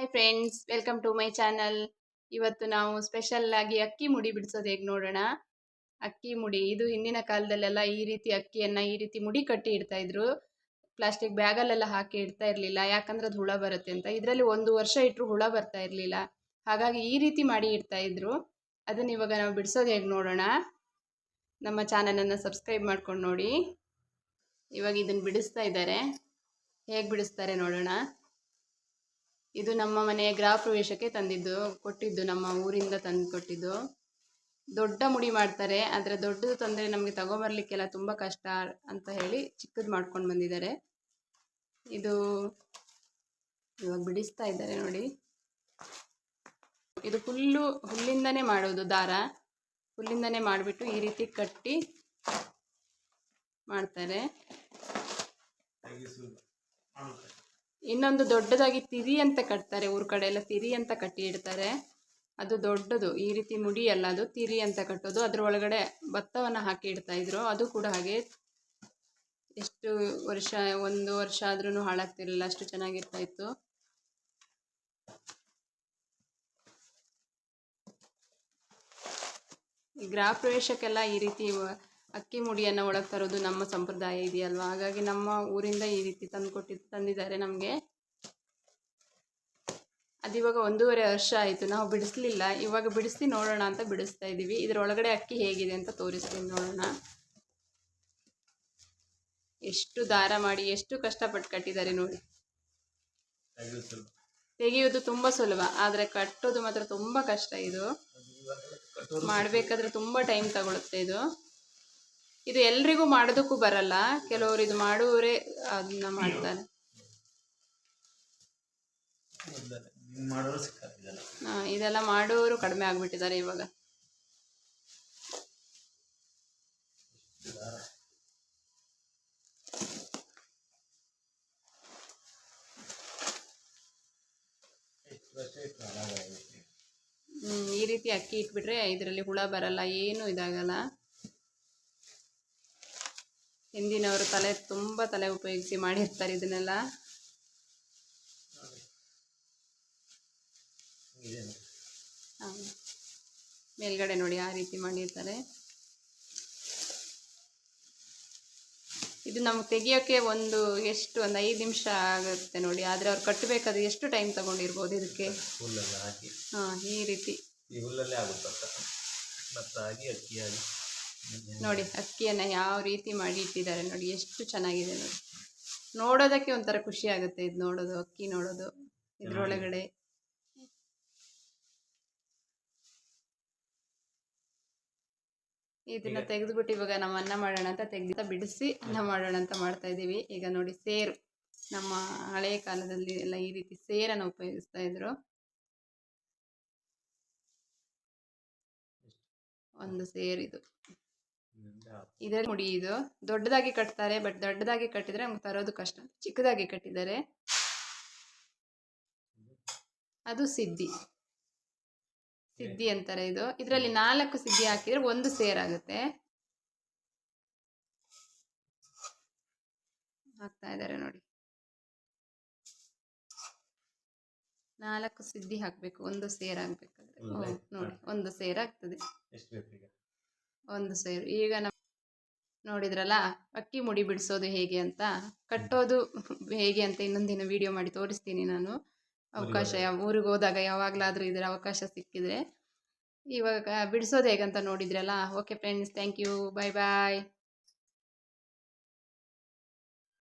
Hi friends welcome to my channel ಇವತ್ತು ನಾವು special ಆಗಿ ಅಕ್ಕಿ ಮುಡಿ ಬಿಡಿಸೋದು ಹೇಗೆ ನೋಡೋಣ? ಅಕ್ಕಿ ಮುಡಿ, ಇದು ಹಿಂದಿನ ಕಾಲದಲ್ಲೆಲ್ಲ ಈ ರೀತಿ ಅಕ್ಕಿಯನ್ನು ಈ ರೀತಿ ಮುಡಿ ಕಟ್ಟಿ ಇಡ್ತಾ ಇದ್ರು. ಪ್ಲಾಸ್ಟಿಕ್ ಬ್ಯಾಗಲ್ಲೆಲ್ಲ ಹಾಕಿ ಇಡ್ತಾ ಇರಲಿಲ್ಲ, ಯಾಕಂದ್ರೆ ಅದು ಹುಳ ಬರುತ್ತೆ ಅಂತ. ಇದರಲ್ಲಿ ಒಂದು ವರ್ಷ ಇಟ್ಟರು ಹುಳ ಬರ್ತಾ ಇರಲಿಲ್ಲ. ಹಾಗಾಗಿ ಈ ರೀತಿ ಮಾಡಿ ಇಡ್ತಾ ಇದ್ರು. ಅದನ್ನ ಇವಾಗ ನಾವು ಬಿಡಿಸೋದು ಹೇಗೆ ನೋಡೋಣ? ನಮ್ಮ ಚಾನಲನ್ನು ಸಬ್ಸ್ಕ್ರೈಬ್ ಮಾಡ್ಕೊಂಡು ನೋಡಿ. ಇವಾಗ ಇದನ್ನು ಬಿಡಿಸ್ತಾ ಇದ್ದಾರೆ ಹೇಗೆ ಬಿಡಿಸ್ತಾರೆ ನೋಡೋಣ? ಇದು ನಮ್ಮ ಮನೆಯ ಗೃಹ ಪ್ರವೇಶಕ್ಕೆ ತಂದಿದ್ದು, ಕೊಟ್ಟಿದ್ದು, ನಮ್ಮ ಊರಿಂದ ತಂದು ಕೊಟ್ಟಿದ್ದು. ದೊಡ್ಡ ಮುಡಿ ಮಾಡ್ತಾರೆ, ಆದರೆ ದೊಡ್ಡದು ತಂದರೆ ನಮಗೆ ತಗೊಂಬರ್ಲಿಕ್ಕೆಲ್ಲ ತುಂಬ ಕಷ್ಟ ಅಂತ ಹೇಳಿ ಚಿಕ್ಕದು ಮಾಡ್ಕೊಂಡು ಬಂದಿದ್ದಾರೆ. ಇದು ಇವಾಗ ಬಿಡಿಸ್ತಾ ಇದ್ದಾರೆ ನೋಡಿ. ಇದು ಹುಲ್ಲು, ಹುಲ್ಲಿಂದನೇ ಮಾಡೋದು ದಾರ. ಹುಲ್ಲಿಂದನೇ ಮಾಡಿಬಿಟ್ಟು ಈ ರೀತಿ ಕಟ್ಟಿ ಮಾಡ್ತಾರೆ. ಇನ್ನೊಂದು ದೊಡ್ಡದಾಗಿ ತಿರಿ ಅಂತ ಕಟ್ತಾರೆ, ಊರ ಕಡೆ ಎಲ್ಲ ತಿರಿ ಅಂತ ಕಟ್ಟಿ ಇಡ್ತಾರೆ. ಅದು ದೊಡ್ಡದು, ಈ ರೀತಿ ಮುಡಿ ಅಲ್ಲ ಅದು ತಿರಿ ಅಂತ ಕಟ್ಟೋದು. ಅದ್ರ ಒಳಗಡೆ ಭತ್ತವನ್ನು ಹಾಕಿ ಇಡ್ತಾ ಇದ್ರು. ಅದು ಕೂಡ ಹಾಗೆ ಎಷ್ಟು ವರ್ಷ, ಒಂದು ವರ್ಷ ಆದ್ರೂ ಹಾಳಾಗ್ತಿರಲಿಲ್ಲ, ಅಷ್ಟು ಚೆನ್ನಾಗಿರ್ತಾ ಇತ್ತು. ಗೃಹ ಪ್ರವೇಶಕ್ಕೆಲ್ಲ ಈ ರೀತಿ ಅಕ್ಕಿ ಮುಡಿಯನ್ನು ಒಳಗೆ ತರೋದು ನಮ್ಮ ಸಂಪ್ರದಾಯ ಇದೆಯಲ್ವಾ? ಹಾಗಾಗಿ ನಮ್ಮ ಊರಿಂದ ಈ ರೀತಿ ತಂದು ಕೊಟ್ಟಿ ತಂದಿದ್ದಾರೆ ನಮಗೆ. ಅದಿವಾಗ ಒಂದೂವರೆ ವರ್ಷ ಆಯಿತು. ನಾವು ಬಿಡಿಸ್ಲಿಲ್ಲ. ಇವಾಗ ಬಿಡಿಸಿ ನೋಡೋಣ ಅಂತ ಬಿಡಿಸ್ತಾ ಇದ್ದೀವಿ ಇದರೊಳಗಡೆ ಅಕ್ಕಿ ಹೇಗಿದೆ ಅಂತ ತೋರಿಸ್ತೀನಿ ನೋಡೋಣ. ಎಷ್ಟು ದಾರ ಮಾಡಿ ಎಷ್ಟು ಕಷ್ಟಪಟ್ಟು ಕಟ್ಟಿದ್ದಾರೆ ನೋಡಿ. ತೆಗೆಯೋದು ತುಂಬ ಸುಲಭ. ಆದರೆ ಕಟ್ಟೋದು ಮಾತ್ರ ತುಂಬ ಕಷ್ಟ ಇದು. ಮಾಡಬೇಕಾದ್ರೆ ತುಂಬ ಟೈಮ್ ತಗೊಳುತ್ತೆ ಇದು. ಇದು ಎಲ್ರಿಗೂ ಮಾಡೋದಕ್ಕೂ ಬರಲ್ಲ. ಕೆಲವರು ಇದು ಮಾಡುವವರೇ ಅದನ್ನ ಮಾಡ್ತಾರೆ. ಇದೆಲ್ಲ ಮಾಡೋರು ಕಡಿಮೆ ಆಗ್ಬಿಟ್ಟಿದ್ದಾರೆ ಇವಾಗ. ಹ್ಮ್, ಈ ರೀತಿ ಅಕ್ಕಿ ಇಟ್ಬಿಟ್ರೆ ಇದರಲ್ಲಿ ಹುಳ ಬರಲ್ಲ ಏನು ಇದಾಗಲ್ಲ. ಹಿಂದಿನವರು ತಲೆ ತುಂಬ ತಲೆ ಉಪಯೋಗಿಸಿ ಮಾಡಿರ್ತಾರೆ ಇದನ್ನೆಲ್ಲ. ಮೇಲ್ಗಡೆ ನೋಡಿ ಆ ರೀತಿ ಮಾಡಿರ್ತಾರೆ. ಇದು ನಮ್ಗೆ ತೆಗಿಯೋಕ್ಕೆ ಒಂದು ಎಷ್ಟು ಒಂದು ಐದು ನಿಮಿಷ ಆಗುತ್ತೆ ನೋಡಿ. ಆದರೆ ಅವ್ರು ಕಟ್ಟಬೇಕಾದ್ರೆ ಎಷ್ಟು ಟೈಮ್ ತಗೊಂಡಿರ್ಬೋದು ಇದಕ್ಕೆ? ಹಾಂ ಈ ರೀತಿ. ಈ ಹುಲ್ಲಲ್ಲೇ ಆಗುತ್ತೆ ಭತ್ತ ಭತ್ತ ಆಗಿ ಅಕ್ಕಿ ಆಗಿ ನೋಡಿ ಅಕ್ಕಿಯನ್ನು ಯಾವ ರೀತಿ ಮಾಡಿ ಇಟ್ಟಿದ್ದಾರೆ ನೋಡಿ ಎಷ್ಟು ಚೆನ್ನಾಗಿದೆ ನೋಡಿ. ನೋಡೋದಕ್ಕೆ ಒಂಥರ ಖುಷಿ ಆಗುತ್ತೆ ಇದು ನೋಡೋದು ಅಕ್ಕಿ ನೋಡೋದು ಇದ್ರೊಳಗಡೆ. ಇದನ್ನ ತೆಗೆದ್ಬಿಟ್ಟು ಇವಾಗ ನಾವು ಅನ್ನ ಮಾಡೋಣ ಅಂತ ತೆಗ್ದ ಬಿಡಿಸಿ ಅನ್ನ ಮಾಡೋಣ ಅಂತ ಮಾಡ್ತಾ ಇದ್ದೀವಿ. ಈಗ ನೋಡಿ ಸೇರು. ನಮ್ಮ ಹಳೆಯ ಕಾಲದಲ್ಲಿ ಎಲ್ಲ ಈ ರೀತಿ ಸೇರನ್ನು ಉಪಯೋಗಿಸ್ತಾ ಇದ್ರು. ಒಂದು ಸೇರಿದು. ಇದರಲ್ಲಿ ನೋಡಿ ಇದು ದೊಡ್ಡದಾಗಿ ಕಟ್ತಾರೆ ಬಟ್ ದೊಡ್ಡದಾಗಿ ಕಟ್ಟಿದ್ರೆ ನಮ್ಗೆ ತರೋದು ಕಷ್ಟ. ಚಿಕ್ಕದಾಗಿ ಕಟ್ಟಿದ್ದಾರೆ. ಅದು ಸಿದ್ಧಿ. ಸಿದ್ಧಿ ಅಂತಾರೆ ಇದು. ಇದರಲ್ಲಿ ನಾಲ್ಕು ಸಿದ್ಧಿ ಹಾಕಿದ್ರೆ ಒಂದು ಸೇರಾಗುತ್ತೆ. ಹಾಕ್ತಾ ಇದ್ದಾರೆ ನೋಡಿ. ನಾಲ್ಕು ಸಿದ್ಧಿ ಹಾಕಬೇಕು. ಒಂದು ಸೇರ್ ಆಗ್ಬೇಕಾದ್ರೆ. ನೋಡಿ. ಒಂದು ಸೇರ್ ಆಗ್ತದೆ. ಒಂದು ಸೇರು. ಈಗ ನಮ್ಮ ನೋಡಿದ್ರಲ್ಲ ಅಕ್ಕಿ ಮುಡಿ ಬಿಡಿಸೋದು ಹೇಗೆ ಅಂತ. ಕಟ್ಟೋದು ಹೇಗೆ ಅಂತ ಇನ್ನೊಂದಿನ ವಿಡಿಯೋ ಮಾಡಿ ತೋರಿಸ್ತೀನಿ ನಾನು. ಅವಕಾಶ ಯಾವ ಊರಿಗೆ ಹೋದಾಗ ಯಾವಾಗಲಾದರೂ ಇದರ ಅವಕಾಶ ಸಿಕ್ಕಿದ್ರೆ. ಇವಾಗ ಬಿಡಿಸೋದು ಹೇಗಂತ ನೋಡಿದ್ರಲ್ಲ? Okay friends thank you bye bye